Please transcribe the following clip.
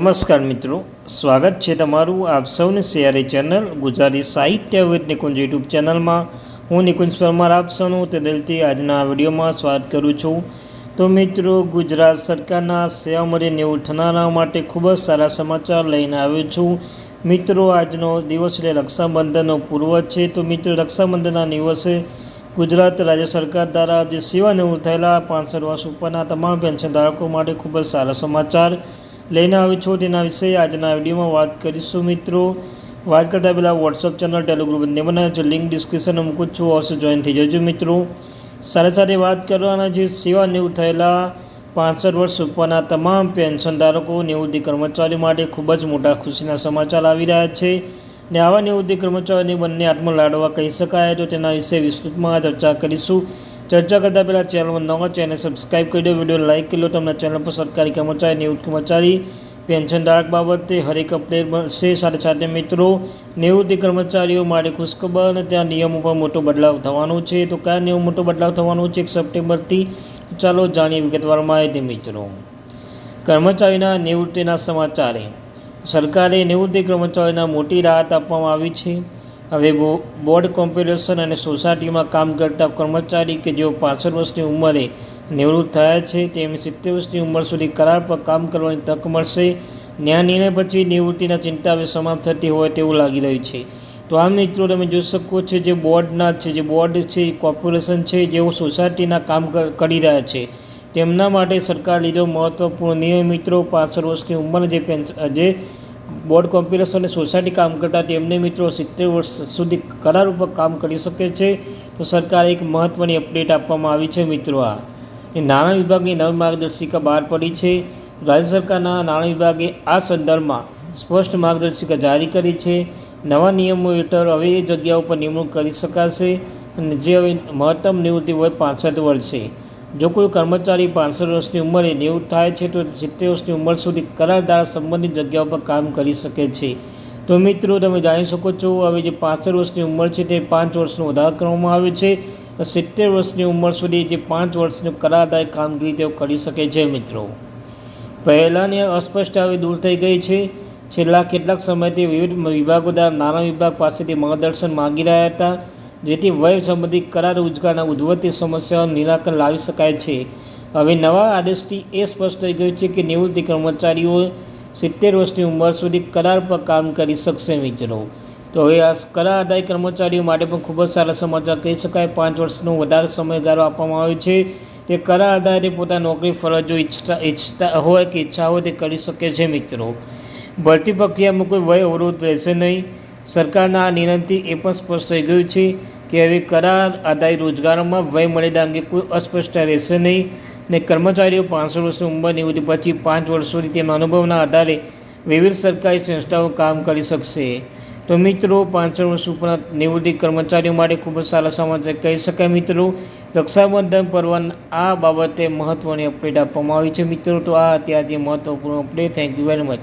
નમસ્કાર મિત્રો, સ્વાગત છે તમારું આપ સૌને સિયારે ચેનલ, ગુજરાતી સાહિત્ય વિદ નિકુંજ યુટ્યુબ ચેનલમાં. હું નિકુંજ પરમાર આપ સૌનું તે દિલથી આજના વિડીયોમાં સ્વાગત કરું છું. તો મિત્રો, ગુજરાત સરકારના સેવામરી નેવું થનારા માટે ખૂબ જ સારા સમાચાર લઈને આવ્યો છું. મિત્રો, આજનો દિવસ એટલે રક્ષાબંધનનો પૂર્વ છે. તો મિત્રો, રક્ષાબંધનના દિવસે ગુજરાત રાજ્ય સરકાર દ્વારા જે સેવા નિવૃત્ત થયેલા પાંસઠ વર્ષ ઉપરના તમામ પેન્શન ધારકો માટે ખૂબ જ સારા સમાચાર. લઈને આવી છું. તેના વિશે આજના વિડીયોમાં વાત કરીશું મિત્રો. વાત કરતાં પહેલાં વોટ્સઅપ ચેનલ ટેલિગ્રુપ બંને બનાવ્યો છે. લિંક ડિસ્ક્રિપ્શન મૂકું છું. અવશ્ય જોઈન થઈ જજો મિત્રો. સાથે સાથે વાત કરવાના છે સેવા નિવૃત્ત થયેલા પાંસઠ વર્ષ ઉપરના તમામ પેન્શનધારકો નિવૃત્તિ કર્મચારીઓ માટે ખૂબ જ મોટા ખુશીના સમાચાર આવી રહ્યા છે. ને આવા નિવૃત્તિ કર્મચારીઓને બંને આત્મ લાડવા કહી શકાય તો તેના વિશે વિસ્તૃતમાં ચર્ચા કરીશું. ચર્ચા કરતાં પહેલાં ચેનલમાં નવા ચેનલ સબસ્ક્રાઈબ કરી દો. વીડિયો લાઇક કરી લો. તમને ચેનલ પર સરકારી કર્મચારી નિવૃત્ત કર્મચારી પેન્શન ધારક બાબતે હરેક અપડેટ મળશે. સાથે સાથે મિત્રો, નિવૃત્તિ કર્મચારીઓ માટે ખુશખબર અને ત્યાં નિયમો પર મોટો બદલાવ થવાનો છે. તો કયા નિયમ મોટો બદલાવ થવાનો છે? એક સપ્ટેમ્બરથી ચાલો જાણીએ વિગતવાર માહિતી મિત્રો. કર્મચારીના નિવૃત્તિના સમાચારે સરકારે નિવૃત્તિ કર્મચારીના મોટી રાહત આપવામાં આવી છે. હવે બોર્ડ કોમ્પિટિશન અને સોસાયટીમાં કામ કરતા કર્મચારી કે જેઓ પાસઠ વર્ષની ઉંમરે નિવૃત્ત થયા છે, તેમને સિત્તેર વર્ષની ઉંમર સુધી કરાર પર કામ કરવાની તક મળશે. ન્યાય નિર્ણય પછી નિવૃત્તિના ચિંતા હવે સમાપ્ત થતી હોય તેવું લાગી રહ્યું છે. તો આ મિત્રો તમે જોઈ શકો છો જે બોર્ડના છે, જે બોર્ડ છે કોર્પોરેશન છે, જેઓ સોસાયટીના કામ કરી રહ્યા છે. તેમના માટે સરકાર લીધો મહત્વપૂર્ણ નિર્ણય મિત્રો પાસઠ વર્ષની ઉંમર જે જે બોર્ડ કોર્પોરેશન અને સોસાયટી કામ કરતા તેમને મિત્રો સિત્તેર વર્ષ સુધી કરાર ઉપર કામ કરી શકે છે, તો સરકારે એક મહત્ત્વની અપડેટ આપવામાં આવી છે મિત્રો આ. નાણાં વિભાગની નવી માર્ગદર્શિકા બહાર પડી છે. રાજ્ય સરકારના નાણાં વિભાગે આ સંદર્ભમાં સ્પષ્ટ માર્ગદર્શિકા જારી કરી છે. નવા નિયમો હેઠળ હવે એ જગ્યાઓ પર નિમણૂક કરી શકાશે અને જે હવે મહત્તમ નિવૃત્તિ હોય પાંસઠ વર્ષે. જો કોઈ કર્મચારી પાંસઠ વર્ષની ઉંમરે નેવું થાય છે, તો સિત્તેર વર્ષની ઉંમર સુધી કરારદાર સંબંધિત જગ્યાઓ પર કામ કરી શકે છે. તો મિત્રો, તમે જાણી શકો છો, હવે જે પાંસઠ વર્ષની ઉંમર છે, તે પાંચ વર્ષનો વધારો કરવામાં આવે છે. સિત્તેર વર્ષની ઉંમર સુધી જે પાંચ વર્ષની કરારદાર કામગીરી તેઓ કરી શકે છે, મિત્રો. પહેલાંની અસ્પષ્ટ હવે દૂર થઈ ગઈ છે. છેલ્લા કેટલાક સમયથી વિવિધ વિભાગો દ્વારા નાણાં વિભાગ પાસેથી માર્ગદર્શન માગી રહ્યા હતા. જેથી વય સંબંધિત કરાર રોજગારના ઉદ્ભવતી સમસ્યાઓનું નિરાકરણ લાવી શકાય છે. હવે નવા આદેશથી એ સ્પષ્ટ થઈ ગયું છે કે નિવૃત્તિ કર્મચારીઓ સિત્તેર વર્ષની ઉંમર સુધી કરાર પર કામ કરી શકશે મિત્રો. તો હવે આ કરાર આદાય કર્મચારીઓ માટે પણ ખૂબ જ સારા સમાચાર કહી શકાય. પાંચ વર્ષનો વધારે સમયગાળો આપવામાં આવ્યો છે. તે કરાર આધારે પોતાની નોકરી ફરજો ઈચ્છતા ઈચ્છતા હોય કે ઈચ્છા હોય તે કરી શકે છે મિત્રો. ભરતી પ્રક્રિયામાં કોઈ વય અવરોધ રહેશે નહીં. સરકારના આ નિર્ણયથી એ પણ સ્પષ્ટ થઈ ગયું છે કે હવે કરાર આધારિત રોજગારોમાં વય મળેદા અંગે કોઈ અસ્પષ્ટતા રહેશે નહીં ને કર્મચારીઓ પાંચસો વર્ષની ઉંમર નિવૃત્તિ પછી પાંચ વર્ષ સુધી તેમના અનુભવના આધારે વિવિધ સરકારી સંસ્થાઓ કામ કરી શકશે. તો મિત્રો, પાંચસો વર્ષ ઉપરના નિવૃત્તિ કર્મચારીઓ માટે ખૂબ જ સારા સમાચાર કહી શકાય મિત્રો, રક્ષાબંધન પર્વના આ બાબતે મહત્ત્વની અપડેટ આપવામાં આવી છે. મિત્રો, તો આ અત્યારથી મહત્ત્વપૂર્ણ update. Thank you very much